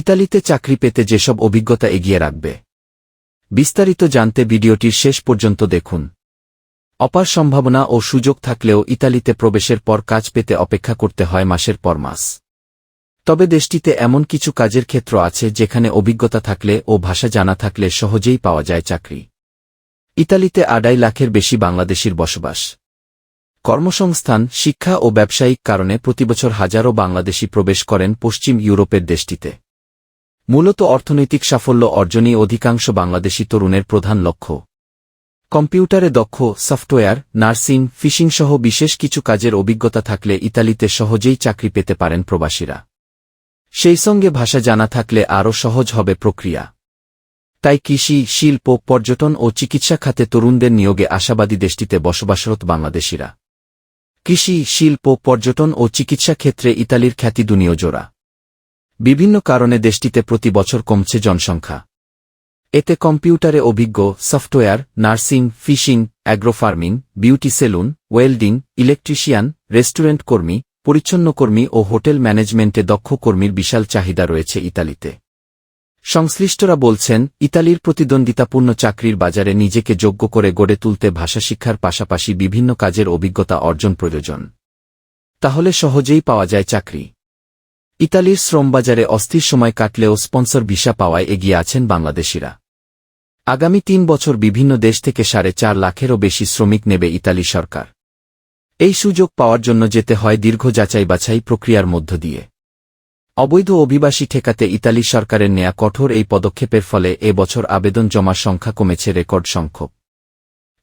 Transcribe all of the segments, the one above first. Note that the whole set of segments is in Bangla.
ইতালিতে চাকরি পেতে যেসব অভিজ্ঞতা এগিয়ে রাখবে। বিস্তারিত জানতে ভিডিওটির শেষ পর্যন্ত দেখুন। অপার সম্ভাবনা ও সুযোগ থাকলেও ইতালিতে প্রবেশের পর কাজ পেতে অপেক্ষা করতে হয় মাসের পর মাস। তবে দেশটিতে এমন কিছু কাজের ক্ষেত্র আছে যেখানে অভিজ্ঞতা থাকলে ও ভাষা জানা থাকলে সহজেই পাওয়া যায় চাকরি। ইতালিতে আড়াই লাখের বেশি বাংলাদেশির বসবাস। কর্মসংস্থান, শিক্ষা ও ব্যবসায়িক কারণে প্রতিবছর হাজারো বাংলাদেশি প্রবেশ করেন পশ্চিম ইউরোপের দেশটিতে। মূলত অর্থনৈতিক সাফল্য অর্জনই অধিকাংশ বাংলাদেশি তরুণের প্রধান লক্ষ্য। কম্পিউটারে দক্ষ, সফটওয়্যার, নার্সিং, ফিশিং সহ বিশেষ কিছু কাজের অভিজ্ঞতা থাকলে ইতালিতে সহজেই চাকরি পেতে পারেন প্রবাসীরা। সেই সঙ্গে ভাষা জানা থাকলে আরও সহজ হবে প্রক্রিয়া। তাই কৃষি, শিল্প, পর্যটন ও চিকিৎসা খাতে তরুণদের নিয়োগে আশাবাদী দেশটিতে বসবাসরত বাংলাদেশিরা। কৃষি, শিল্প, পর্যটন ও চিকিৎসা ক্ষেত্রে ইতালির খ্যাতি দুনিয় জোড়া বিভিন্ন কারণে দেশটিতে প্রতি বছর কমছে জনসংখ্যা। এতে কম্পিউটারে অভিজ্ঞ, software, nursing, fishing, agro farming, beauty salon, welding, electrician, restaurant কর্মী, পরিচ্ছন্ন কর্মী ও হোটেল ম্যানেজমেন্টে দক্ষ কর্মীর বিশাল চাহিদা রয়েছে ইতালিতে। সংশ্লিষ্টরা বলছেন, ইতালির প্রতিদ্বন্দ্বিতাপূর্ণ চাকরির বাজারে নিজেকে যোগ্য করে গড়ে তুলতে ভাষা শিক্ষার পাশাপাশি বিভিন্ন কাজের অভিজ্ঞতা অর্জন প্রয়োজন। তাহলে সহজেই পাওয়া যায় চাকরি। ইতালির শ্রমবাজারে অস্থির সময় কাটলেও স্পন্সর ভিসা পাওয়ায় এগিয়ে আছেন বাংলাদেশিরা। আগামী তিন বছর বিভিন্ন দেশ থেকে সাড়ে চার লাখেরও বেশি শ্রমিক নেবে ইতালি সরকার। এই সুযোগ পাওয়ার জন্য যেতে হয় দীর্ঘ যাচাই বাছাই প্রক্রিয়ার মধ্য দিয়ে। অবৈধ অভিবাসী ঠেকাতে ইতালি সরকারের নেয়া কঠোর এই পদক্ষেপের ফলে এ বছর আবেদন জমার সংখ্যা কমেছে রেকর্ড সংখ্যক।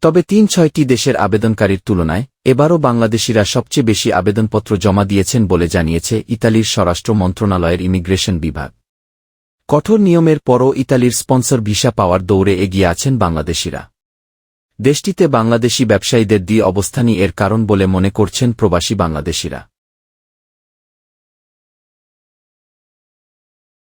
তবে তিন ছয়টি দেশের আবেদনকারীর তুলনায়, এবারও বাংলাদেশিরা সবচেয়ে বেশি আবেদনপত্র জমা দিয়েছেন বলে জানিয়েছে ইতালির স্বরাষ্ট্র মন্ত্রণালয়ের ইমিগ্রেশন বিভাগ। কঠোর নিয়মের পরও ইতালির স্পন্সর ভিসা পাওয়ার দৌড়ে এগিয়ে আছেন বাংলাদেশিরা। দেশটিতে বাংলাদেশি ব্যবসায়ীদের দিয়ে অবস্থানই এর কারণ বলে মনে করছেন প্রবাসী বাংলাদেশিরা।